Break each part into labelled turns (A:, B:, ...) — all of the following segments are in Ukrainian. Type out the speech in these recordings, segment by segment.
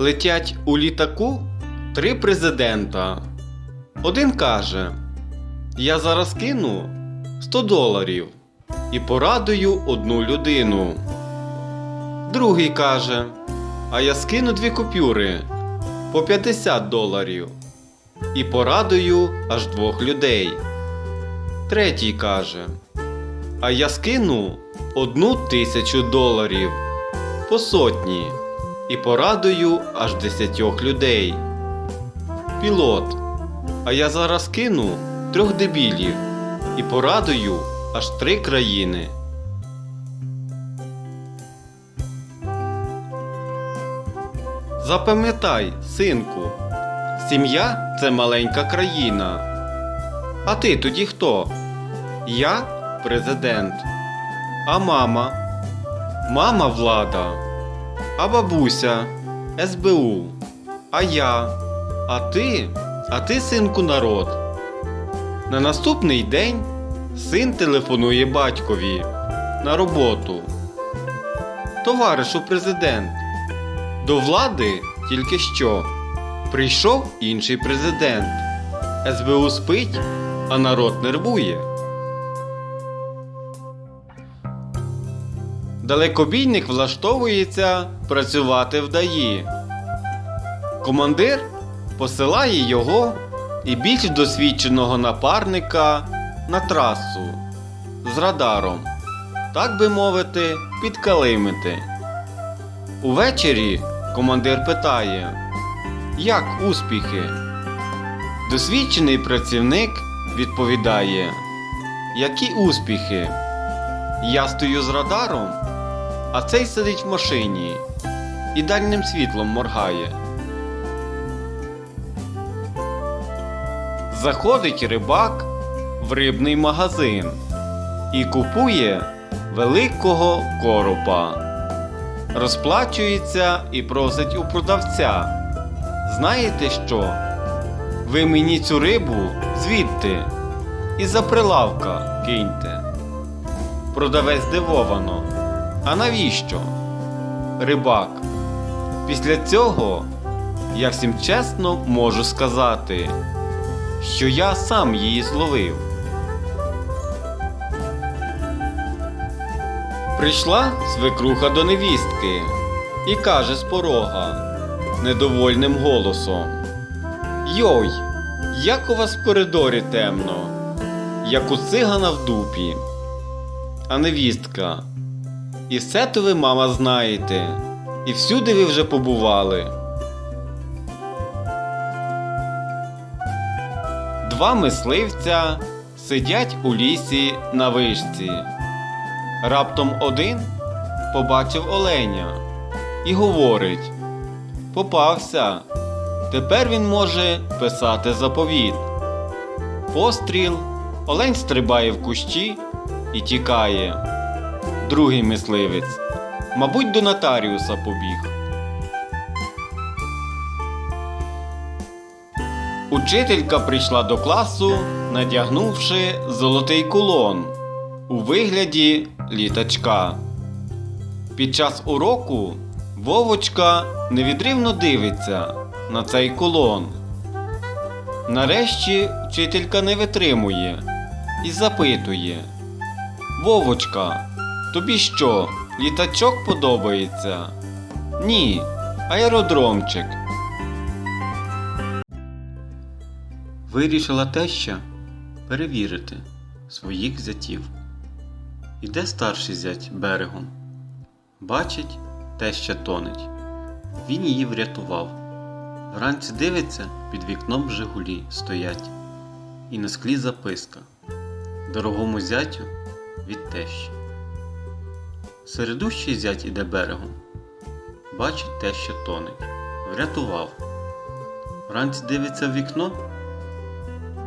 A: Летять у літаку три президента. Один каже: Я зараз кину 100 доларів і порадую одну людину. Другий каже: А я скину дві купюри по 50 доларів і порадую аж двох людей. Третій каже: А я скину одну тисячу доларів по сотні і порадую аж десятьох людей. Пілот. А я зараз кину трьох дебілів і порадую аж три країни. Запам'ятай, синку, сім'я це маленька країна. А ти тоді хто? Я президент. А мама? Мама влада. А бабуся СБУ. А я. А ти? А ти, синку, народ. На наступний день син телефонує батькові на роботу. Товаришу президент. До влади тільки що. Прийшов інший президент. СБУ спить, а народ нервує. Далекобійник влаштовується працювати в ДАІ. Командир посилає його і більш досвідченого напарника на трасу з радаром, так би мовити, підкалимити. Увечері командир питає, як успіхи? Досвідчений працівник відповідає, які успіхи? Я стою з радаром, а цей сидить в машині і дальним світлом моргає. Заходить рибак в рибний магазин і купує великого коропа. Розплачується і просить у продавця. Знаєте що? Ви мені цю рибу звідти і за прилавка киньте. Продавець здивовано. А навіщо? Рибак. Після цього я всім чесно можу сказати, що я сам її зловив. Прийшла свекруха до невістки і каже з порога недовольним голосом: Йой, як у вас в коридорі темно, як у цигана в дупі. А невістка. І все то ви, мама, знаєте, і всюди ви вже побували. Два мисливця сидять у лісі на вишці. Раптом один побачив оленя і говорить: Попався. Тепер він може писати заповіт. Постріл, олень стрибає в кущі і тікає. Другий мисливець, мабуть, до нотаріуса побіг. Учителька прийшла до класу, надягнувши золотий кулон у вигляді літачка. Під час уроку Вовочка невідривно дивиться на цей кулон. Нарешті вчителька не витримує і запитує: Вовочка, тобі що, літачок подобається? Ні, аеродромчик. Вирішила теща перевірити своїх зятів. Іде старший зять берегом. Бачить, теща тонеть. Він її врятував. Вранці дивиться, під вікном Жигулі стоять. І на склі записка Дорогому зятю від тещі. Середущий зять іде берегом. Бачить теща тонеть. Врятував. Вранці дивиться в вікно.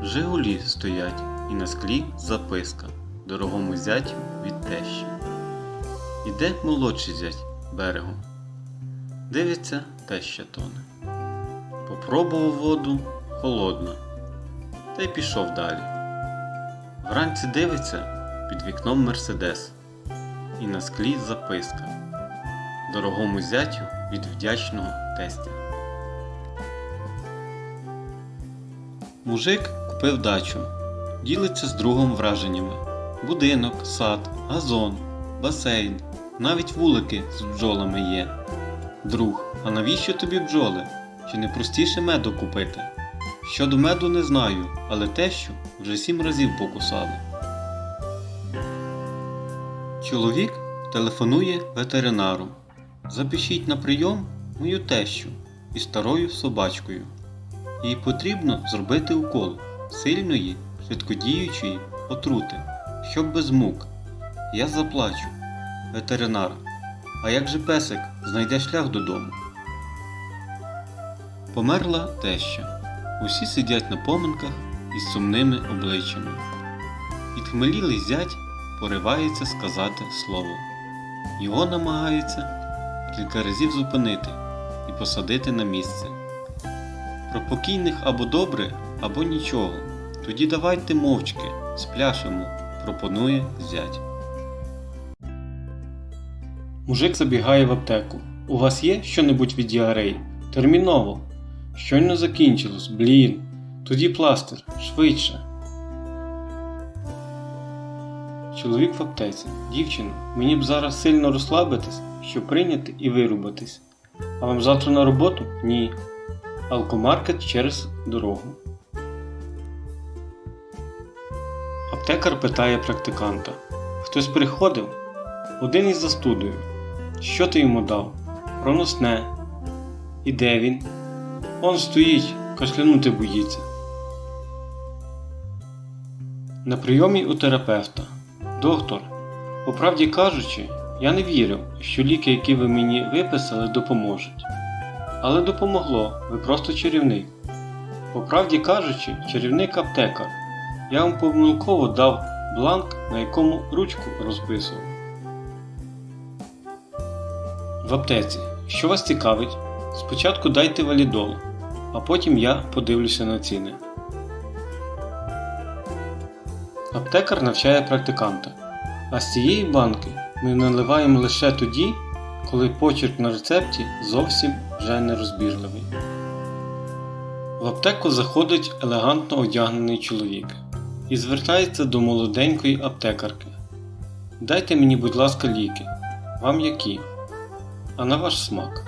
A: Жигулі стоять і на склі записка Дорогому зятю від тещі. Іде молодший зять берегом. Дивиться, теща тоне. Попробував воду холодно, та й пішов далі. Вранці дивиться під вікном Мерседес, і на склі записка Дорогому зятю від вдячного тестя. Мужик купив дачу. Ділиться з другом враженнями: будинок, сад, газон, басейн, навіть вулики з бджолами є. Друг, а навіщо тобі бджоли? Чи не простіше меду купити? Щодо меду не знаю, але те що вже сім разів покусали. Чоловік телефонує ветеринару. Запишіть на прийом мою тещу із старою собачкою. Їй потрібно зробити укол сильної, швидкодіючої отрути, щоб без мук. Я заплачу. Ветеринар. А як же песик знайде шлях додому? Померла теща. Усі сидять на поминках із сумними обличчями. Підхмелілий зять поривається сказати слово. Його намагаються кілька разів зупинити і посадити на місце. Про покійних або добре, або нічого. Тоді давайте мовчки, спляшемо, пропонує зять. Мужик забігає в аптеку. У вас є що-небудь від діареї? Терміново. Щойно закінчилось, блін. Тоді пластир, швидше. Чоловік в аптеці. Дівчино, мені б зараз сильно розслабитись, щоб прийняти і вирубатись. А вам завтра на роботу? Ні. Алкомаркет через дорогу. Аптекар питає практиканта. Хтось приходив? Один із застудою. Що ти йому дав? Проносне. І де він? Он стоїть, кашлянути боїться. На прийомі у терапевта. Доктор, по правді кажучи, я не вірив, що ліки, які ви мені виписали, допоможуть. Але допомогло, ви просто чарівник. По правді кажучи, чарівник аптекар. Я вам помилково дав бланк, на якому ручку розписував. В аптеці. Що вас цікавить? Спочатку дайте валідол, а потім я подивлюся на ціни. Аптекар навчає практиканта. А з цієї банки ми наливаємо лише тоді, коли почерк на рецепті зовсім вже не розбірливий. В аптеку заходить елегантно одягнений чоловік і звертається до молоденької аптекарки. Дайте мені, будь ласка, ліки. Вам які? А на ваш смак.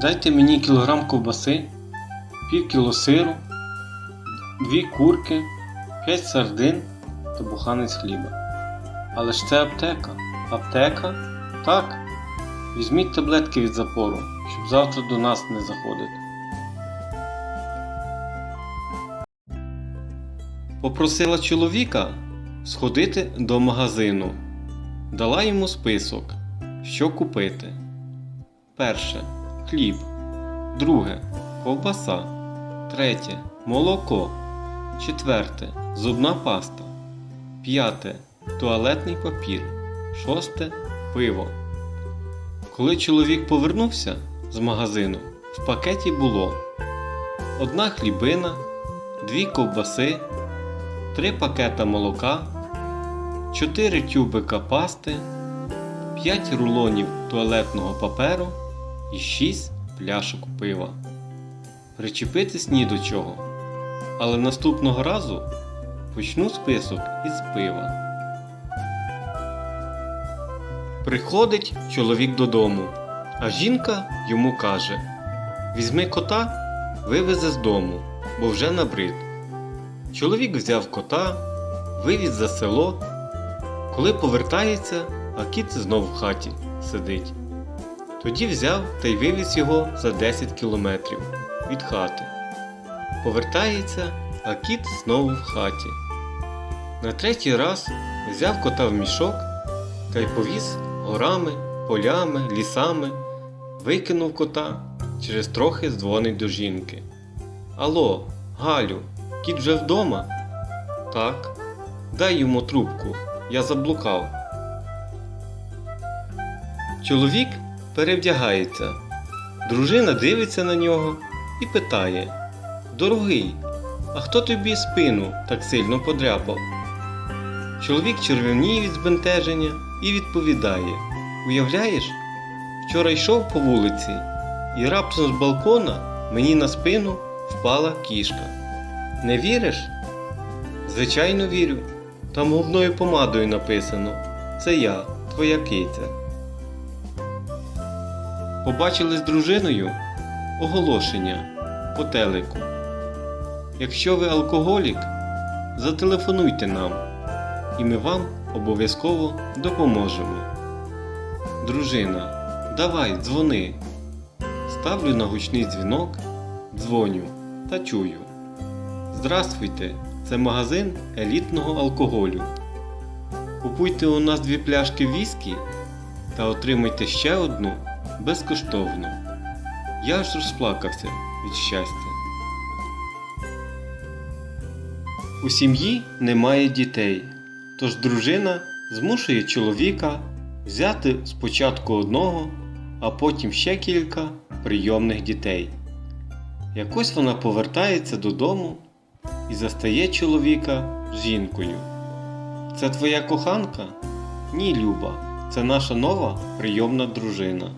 A: Дайте мені кілограм ковбаси, пів кіло сиру, дві курки, 5 сардин та буханець хліба. Але ж це аптека. Аптека? Так. Візьміть таблетки від запору, щоб завтра до нас не заходити. Попросила чоловіка сходити до магазину. Дала йому список, що купити. Перше хліб. Друге ковбаса. Третє молоко. Четверте зубна паста. П'яте туалетний папір. Шосте пиво. Коли чоловік повернувся з магазину, в пакеті було одна хлібина, дві ковбаси, три пакета молока, чотири тюбика пасти, п'ять рулонів туалетного паперу і шість пляшок пива. Причепитись ні до чого. Але наступного разу почну список із пива. Приходить чоловік додому, а жінка йому каже: Візьми кота, вивезе з дому, бо вже набрид. Чоловік взяв кота, вивіз за село. Коли повертається, а кіт знов в хаті сидить. Тоді взяв та й вивіз його за 10 кілометрів від хати. Повертається, а кіт знову в хаті. На третій раз взяв кота в мішок та й повіз горами, полями, лісами, викинув кота, через трохи дзвонить до жінки. Алло, Галю, кіт вже вдома? Так. Дай йому трубку, я заблукав. Чоловік перевдягається. Дружина дивиться на нього і питає: Дорогий, а хто тобі спину так сильно подряпав? Чоловік червоніє від збентеження і відповідає: Уявляєш, вчора йшов по вулиці і раптом з балкона
B: мені на спину впала кішка. Не віриш? Звичайно, вірю. Там губною помадою написано: Це я, твоя киця. Побачили з дружиною оголошення по телеку. Якщо ви алкоголік, зателефонуйте нам, і ми вам обов'язково допоможемо. Дружина, давай, дзвони. Ставлю на гучний дзвінок, дзвоню та чую. Здравствуйте, це магазин елітного алкоголю. Купуйте у нас дві пляшки віскі та отримайте ще одну безкоштовно. Я аж розплакався від щастя. У сім'ї немає дітей, тож дружина змушує чоловіка взяти спочатку одного, а потім ще кілька прийомних дітей. Якось вона повертається додому і застає чоловіка з жінкою. Це твоя коханка? Ні, Люба, це наша нова прийомна дружина.